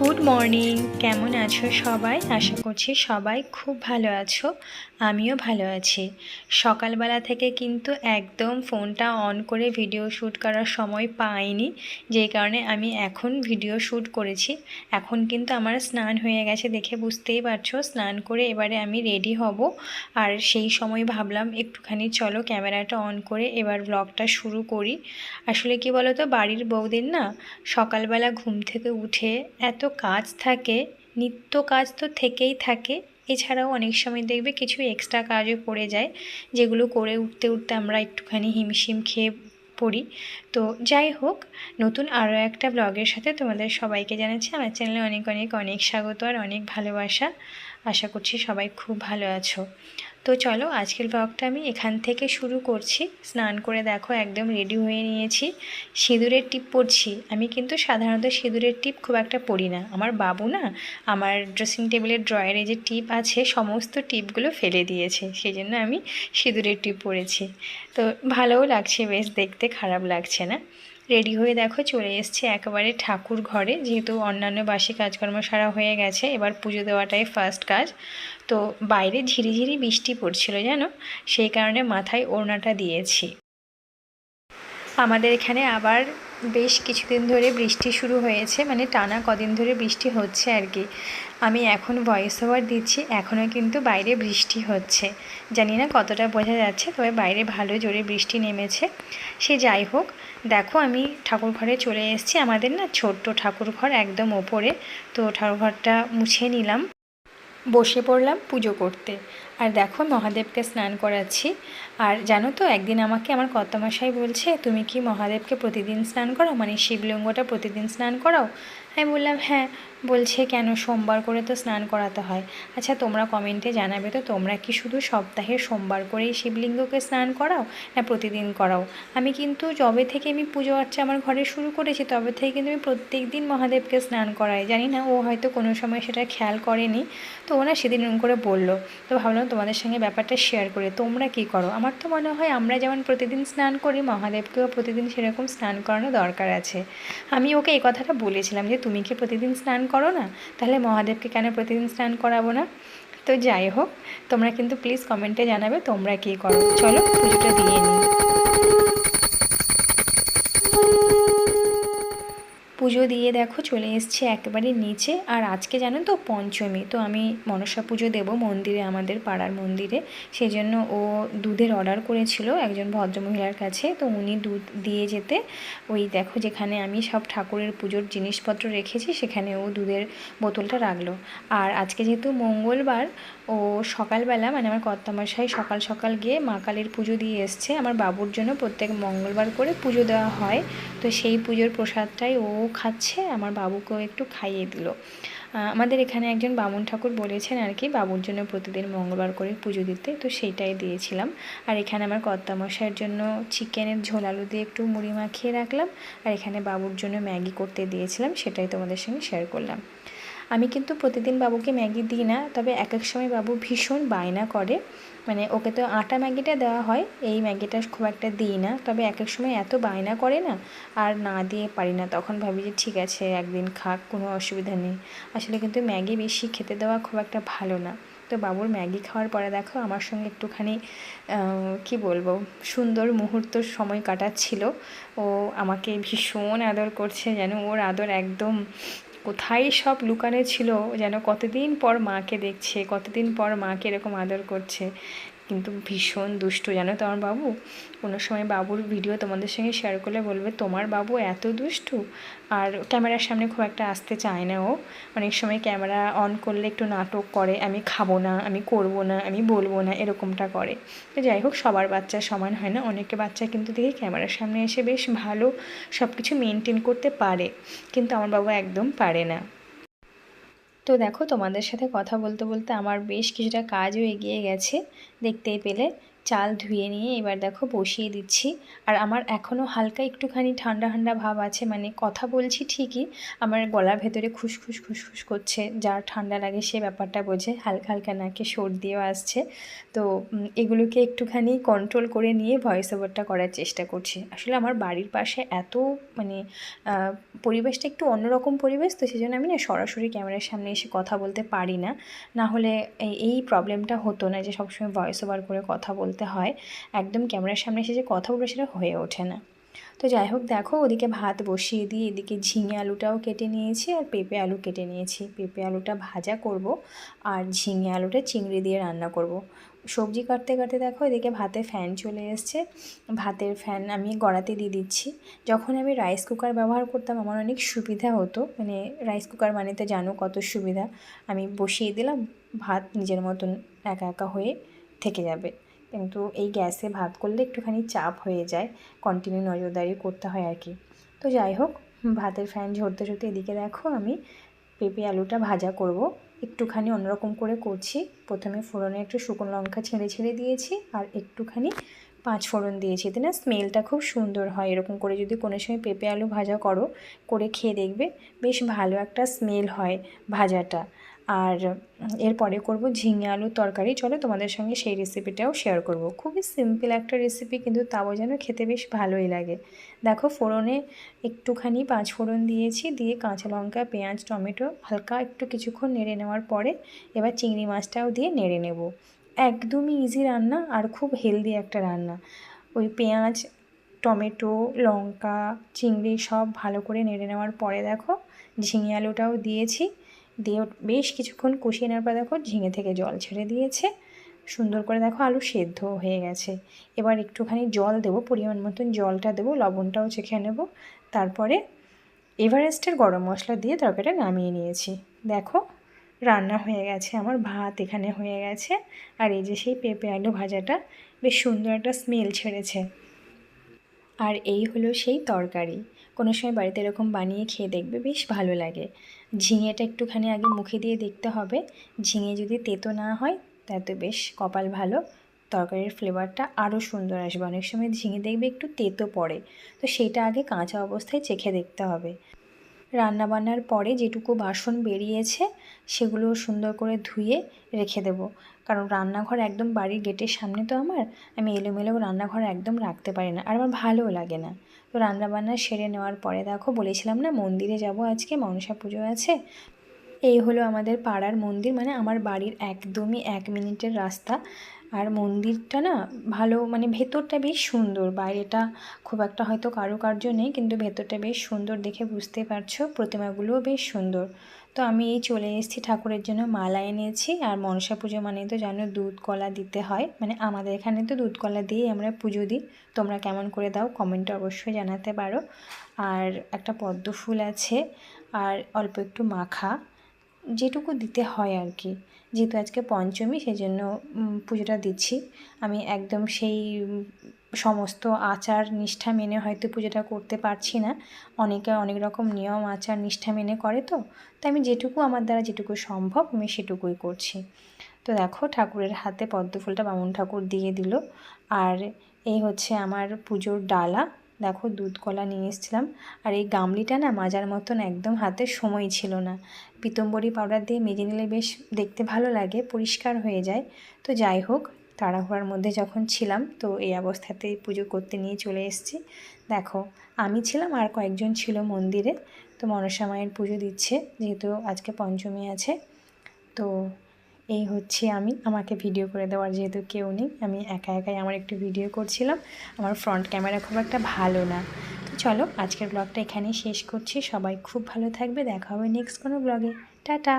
Good morning কেমন আছো সবাই? আশা করছি সবাই খুব ভালো আছো। আমিও ভালো আছি। সকালবেলা থেকে কিন্তু একদম ফোনটা অন করে ভিডিও শ্যুট করার সময় পাইনি, যেই কারণে আমি এখন ভিডিও শ্যুট করেছি। এখন কিন্তু আমার স্নান হয়ে গেছে দেখে বুঝতেই পারছ, স্নান করে এবারে আমি রেডি হব। আর সেই সময় ভাবলাম একটুখানি চলো ক্যামেরাটা অন করে এবার ব্লগটা শুরু করি। আসলে কি বলো তো বাড়ির বৌদির না সকালবেলা ঘুম থেকে উঠে এত কাজ থাকে, নিত্য কাজ তো থেকেই থাকে। এছাড়াও অনেক সময় দেখবে কিছু এক্সট্রা কাজও পড়ে যায়, যেগুলো করে উঠতে উঠতে আমরা একটুখানি হিমশিম খেয়ে পড়ি। তো যাই হোক, নতুন আরও একটা ব্লগের সাথে তোমাদের সবাইকে জানাচ্ছি, আমার চ্যানেলে অনেক অনেক অনেক স্বাগত আর অনেক ভালোবাসা। আশা করছি সবাই খুব ভালো আছো। তো চলো আজকের ব্লগটা আমি এখান থেকে শুরু করছি। স্নান করে দেখো, একদম রেডি হয়ে নিয়েছি। সিঁদুরের টিপ পরছি। আমি কিন্তু সাধারণত সিঁদুরের টিপ খুব একটা পরি না। আমার বাবু না, আমার ড্রেসিং টেবিলের ড্রয়ারে যে টিপ আছে, সমস্ত টিপগুলো ফেলে দিয়েছে। সেই জন্য আমি সিঁদুরের টিপ পরেছি। তো ভালোও লাগছে, বেশ দেখতে খারাপ লাগছে না। রেডি হয়ে দেখো চলে এসছে একেবারে ঠাকুর ঘরে, যেহেতু অন্যান্য বাসি কাজকর্ম সারা হয়ে গেছে, এবার পুজো দেওয়াটাই ফার্স্ট কাজ। তো বাইরে ঝিরিঝিরি বৃষ্টি পড়ছিল জানো, সেই কারণে মাথায় ওড়নাটা দিয়েছি। আমাদের এখানে আবার বেশ কিছুদিন ধরে বৃষ্টি শুরু হয়েছে মানে টানা কদিন ধরে বৃষ্টি হচ্ছে আর কি। আমি এখন ভয়েস ওভার দিচ্ছি এখনও কিন্তু বাইরে বৃষ্টি হচ্ছে। জানি না কতটা বোঝা যাচ্ছে, তবে বাইরে ভালো জোরে বৃষ্টি নেমেছে। সে যাই হোক, দেখো আমি ঠাকুর ঘরে চলে এসেছি, আমাদের না ছোট্ট ঠাকুর ঘর একদম ওপরে। তো ঠাকুর ঘরটা মুছে নিলাম। বসে পড়লাম পুজো করতে। আর দেখো মহাদেবকে স্নান করাচ্ছি। আর জানো তো, একদিন আমাকে আমার কর্তমাশাই বলছে, তুমি কি মহাদেবকে প্রতিদিন স্নান করো মানে শিবলিঙ্গটা প্রতিদিন স্নান করাও? আমি বললাম হ্যাঁ বলছে কেন সোমবার করে তো স্নান করাতে হয়। আচ্ছা তোমরা কমেন্টে জানাবে তো, তোমরা কি শুধু সপ্তাহে সোমবার করেই শিবলিঙ্গকে স্নান করাও না প্রতিদিন করাও? আমি কিন্তু যবে থেকে আমি পুজো আর্চা আমার ঘরে শুরু করেছি, তবে থেকে কিন্তু আমি প্রত্যেক দিন মহাদেবকে স্নান করাই। জানি না, ও হয়তো কোনো সময় সেটা খেয়াল করেনি। তো ও না সেদিন এরকম করে বলল। তো ভাবলাম তোমাদের সঙ্গে ব্যাপারটা শেয়ার করে, তোমরা কি করো? আমার তো মনে হয় আমরা যেমন প্রতিদিন স্নান করি, মহাদেবকেও প্রতিদিন সেরকম স্নান করানো দরকার আছে। আমি ওকে এই কথাটা বলেছিলাম যে তুমি কি প্রতিদিন স্নান করো না? তাহলে মহাদেবকে কেন প্রতিদিন স্নান করাবো না? তো যাই হোক, তোমরা কিন্তু প্লিজ কমেন্টে জানাবে তোমরা কি করো। চলো পুজোটা দিয়ে নিই। পুজো দিয়ে দেখো চলে এসছে একেবারে নিচে। আর আজকে জানো তো পঞ্চমী, তো আমি মনসা পুজো দেবো মন্দিরে, আমাদের পাড়ার মন্দিরে। সেই জন্য ও দুধের অর্ডার করেছিল একজন ভদ্রমহিলার কাছে, তো উনি দুধ দিয়ে যেতে ওই দেখো যেখানে আমি সব ঠাকুরের পুজোর জিনিসপত্র রেখেছি, সেখানে ও দুধের বোতলটা রাখল। আর আজকে যেহেতু মঙ্গলবার, ও সকালবেলা মানে আমার কর্তামশাই সকাল সকাল গিয়ে মা কালীর পুজো দিয়ে এসছে। আমার বাবুর জন্য প্রত্যেক মঙ্গলবার করে পুজো দেওয়া হয়। তো সেই পুজোর প্রসাদটাই ও খাচ্ছে, আমার বাবুকেও একটু খাইয়ে দিল। আমাদের এখানে একজন বামুন ঠাকুর বলেছেন আর কি, বাবুর জন্য প্রতিদিন মঙ্গলবার করে পুজো দিতে, তো সেইটাই দিয়েছিলাম। আর এখানে আমার কর্তামশাইয়ের জন্য চিকেনের ঝোল আলু দিয়ে একটু মুড়ি মাখিয়ে রাখলাম, আর এখানে বাবুর জন্য ম্যাগি করতে দিয়েছিলাম, সেটাই তোমাদের সঙ্গে শেয়ার করলাম। আমি কিন্তু প্রতিদিন বাবুকে ম্যাগি দিই না, তবে এক এক সময় বাবু ভীষণ বায়না করে। মানে ওকে তো আটা ম্যাগিটা দেওয়া হয়, এই ম্যাগিটা খুব একটা দিই না। তবে এক এক সময় এত বায়না করে না, আর না দিয়ে পারি না। তখন ভাবি যে ঠিক আছে, একদিন খাক, কোনো অসুবিধা নেই। আসলে কিন্তু ম্যাগি বেশি খেতে দেওয়া খুব একটা ভালো না। তো বাবুর ম্যাগি খাওয়ার পরে দেখো, আমার সঙ্গে একটুখানি কি বলব, সুন্দর মুহূর্ত সময় কাটাচ্ছিল। ও আমাকে ভীষণ আদর করছে, যেন ওর আদর একদম কোথায় সব লুকানো ছিল, যেন কতদিন পর মাকে দেখছে, কতদিন পর মাকে এরকম আদর করছে। কিন্তু ভীষণ দুষ্টু, জানো তো আমার বাবু? কোনো সময় বাবুর ভিডিও তোমাদের সঙ্গে শেয়ার করলে বলবে, তোমার বাবু এত দুষ্টু? আর ক্যামেরার সামনে খুব একটা আসতে চায় না ও। অনেক সময় ক্যামেরা অন করলে একটু নাটক করে, আমি খাব না, আমি করব না, আমি বলব না, এরকমটা করে। তো যাই হোক, সবার বাচ্চা সমান হয় না, অনেকে বাচ্চা কিন্তু দেখি ক্যামেরার সামনে এসে বেশ ভালো সব কিছু মেনটেন করতে পারে, কিন্তু আমার বাবু একদম পারে না। তো দেখো তোমাদের সাথে কথা বলতে বলতে আমার বেশ কিছুটা কাজও এগিয়ে গেছে দেখতেই পেলে। চাল ধুয়ে নিয়ে এবার দেখো বসিয়ে দিচ্ছি। আর আমার এখনও হালকা একটুখানি ঠান্ডা ঠান্ডা ভাব আছে মানে কথা বলছি ঠিকই, আমার গলার ভেতরে খুসখুস খুসখুস করছে, যার ঠান্ডা লাগে সে ব্যাপারটা বোঝে, হালকা হালকা নাকে সর্দিও আসছে। তো এগুলোকে একটুখানি কন্ট্রোল করে নিয়ে ভয়েস ওভারটা করার চেষ্টা করছি। আসলে আমার বাড়ির পাশে এত মানে পরিবেশটা একটু অন্যরকম পরিবেশ, তো সেই জন্য আমি না সরাসরি ক্যামেরার সামনে এসে কথা বলতে পারি না। না হলে এই- এই প্রবলেমটা হতো না যে সবসময় ভয়েস ওভার করে কথা বলতে হয়, একদম ক্যামেরার সামনে এসে যে কথা বলব সেটা হয়ে ওঠে না। তো যাই হোক, দেখো ওদিকে ভাত বসিয়ে দিয়ে এদিকে ঝিঙে আলুটাও কেটে নিয়েছি আর পেঁপে আলু কেটে নিয়েছি। পেঁপে আলুটা ভাজা করব আর ঝিঙে আলুটা চিংড়ি দিয়ে রান্না করব। সবজি কাটতে কাটতে দেখো এদিকে ভাতে ফ্যান চলে এসছে। ভাতের ফ্যান আমি গড়াতে দিয়ে দিচ্ছি। যখন আমি রাইস কুকার ব্যবহার করতাম আমার অনেক সুবিধা হতো। মানে রাইস কুকার মানে তো জানো কত সুবিধা। আমি বসিয়ে দিলাম, ভাত নিজের মতন একা একা হয়ে থেকে যাবে। কিন্তু এই গ্যাসে ভাত করলে একটুখানি চাপ হয়ে যায় কন্টিনিউ নজরদারি করতে হয় আর কি। তো যাই হোক, ভাতের ফ্যান ঝরতে ঝরতে এদিকে দেখো আমি পেঁপে আলুটা ভাজা করব। একটুখানি অন্যরকম করে করছি। প্রথমে ফোড়নে একটু শুকনো লঙ্কা ছেড়ে ছেড়ে দিয়েছি আর একটুখানি পাঁচ ফোড়ন দিয়েছি। এতে না স্মেলটা খুব সুন্দর হয়। এরকম করে যদি কোনো সময় পেঁপে আলু ভাজা করো, করে খেয়ে দেখবে বেশ ভালো একটা স্মেল হয় ভাজাটা। আর এরপরে করব ঝিঙে আলুর তরকারি। চলো তোমাদের সঙ্গে সেই রেসিপিটাও শেয়ার করব। খুবই সিম্পল একটা রেসিপি কিন্তু তাও যেন খেতে বেশ ভালোই লাগে। দেখো, ফোড়নে একটুখানি পাঁচ ফোড়ন দিয়েছি, দিয়ে কাঁচা লঙ্কা, পেঁয়াজ, টমেটো, হালকা একটু কিছুক্ষণ নেড়ে নেওয়ার পরে এবার চিংড়ি মাছটাও দিয়ে নেড়ে নেব। একদমই ইজি রান্না আর খুব হেলদি একটা রান্না। ওই পেঁয়াজ, টমেটো, লঙ্কা, চিংড়ি সব ভালো করে নেড়ে নেওয়ার পরে দেখো, ঝিঙে আলুটাও দিয়েছি। দিয়ে বেশ কিছুক্ষণ কষিয়ে নেওয়ার পর দেখো ঝিঙে থেকে জল ছেড়ে দিয়েছে। সুন্দর করে দেখো আলু সেদ্ধ হয়ে গেছে। এবার একটুখানি জল দেবো, পরিমাণ মতন জলটা দেবো, লবণটাও চেখে নেব। তারপরে এভারেস্টের গরম মশলা দিয়ে তরকারিটা নামিয়ে নিয়েছি। দেখো রান্না হয়ে গেছে, আমার ভাত এখানে হয়ে গেছে। আর এই যে সেই পেঁপে আলু ভাজাটা, বেশ সুন্দর একটা স্মেল ছেড়েছে। আর এই হলো সেই তরকারি। কোনো সময় বাড়িতে এরকম বানিয়ে খেয়ে দেখবে, বেশ ভালো লাগে। ঝিঙেটা একটুখানি আগে মুখে দিয়ে দেখতে হবে। ঝিঙে যদি তেতো না হয়, তাতে বেশ কপাল ভালো। তরকারির ফ্লেভারটা আরও সুন্দর আসবে। অনেক সময় ঝিঙে দেখবে একটু তেতো পড়ে। তো সেটা আগে কাঁচা অবস্থায় চেখে দেখতে হবে। রান্নাবান্নার পরে যেটুকু বাসন বেরিয়েছে, সেগুলো সুন্দর করে ধুয়ে রেখে দেব। কারণ রান্নাঘর একদম বাড়ির গেটের সামনে তো আমার, আমি এলোমেলো রান্নাঘর একদম রাখতে পারি না। আর আমার ভালোও লাগে না। তো রান্নাবান্না সেরে নেওয়ার পরে দেখো, বলেছিলাম না মন্দিরে যাব আজকে, মনসা পুজো আছে। এই হলো আমাদের পাড়ার মন্দির মানে আমার বাড়ির একদমই এক মিনিটের রাস্তা। আর মন্দিরটা না ভালো মানে ভেতরটা বেশ সুন্দর। বাইরেটা খুব একটা হয়তো কারুকার্য নেই, কিন্তু ভেতরটা বেশ সুন্দর দেখে বুঝতে পারছ, প্রতিমাগুলোও বেশ সুন্দর। তো আমি এই চলে এসেছি ঠাকুরের জন্য মালা এনেছি, আর মনসা পুজো মানে তো জানো দুধ কলা দিতে হয়। মানে আমাদের এখানে তো দুধ কলা দিয়েই আমরা পুজো দিই। তোমরা কেমন করে দাও কমেন্টে অবশ্যই জানাতে পারো। আর একটা পদ্ম ফুল আছে, আর অল্প একটু মাখা। যেটুকু দিতে হয় আর কি। যেহেতু আজকে পঞ্চমী সেই জন্য পুজোটা দিচ্ছি। আমি একদম সেই সমস্ত আচার নিষ্ঠা মেনে হয়তো পুজোটা করতে পারছি না। অনেকে অনেক রকম নিয়ম, আচার, নিষ্ঠা মেনে করে তো। তাই আমি যেটুকু আমার দ্বারা যেটুকু সম্ভব, আমি সেটুকুই করছি। তো দেখো, ঠাকুরের হাতে পদ্ম ফুলটা বামুন ঠাকুর দিয়ে দিল। আর এই হচ্ছে আমার পুজোর ডালা। দেখো দুধ কলা নিয়ে এসেছিলাম। আর এই গামলিটা না মাজার মতন একদম হাতে সময় ছিল না। পিতম্বরী পাউডার দিয়ে মেজে নিলে বেশ দেখতে ভালো লাগে, পরিষ্কার হয়ে যায়। তো যাই হোক, তাড়াহুড়ার মধ্যে যখন ছিলাম, তো এই অবস্থাতেই পুজো করতে নিয়ে চলে এসেছি। দেখো, আমি ছিলাম আর কয়েকজন ছিল মন্দিরে। তো মনসা মায়ের পুজো দিচ্ছে, যেহেতু আজকে পঞ্চমী আছে। তো এই হচ্ছে আমি, আমাকে ভিডিও করে দেওয়ার যেহেতু কেউ নেই, আমি একা একাই আমার একটু ভিডিও করছিলাম। আমার ফ্রন্ট ক্যামেরা খুব একটা ভালো না। তো চলো, আজকের ব্লগটা এখানেই শেষ করছি। সবাই খুব ভালো থাকবে, দেখা হবে নেক্সট কোনো ব্লগে টাটা!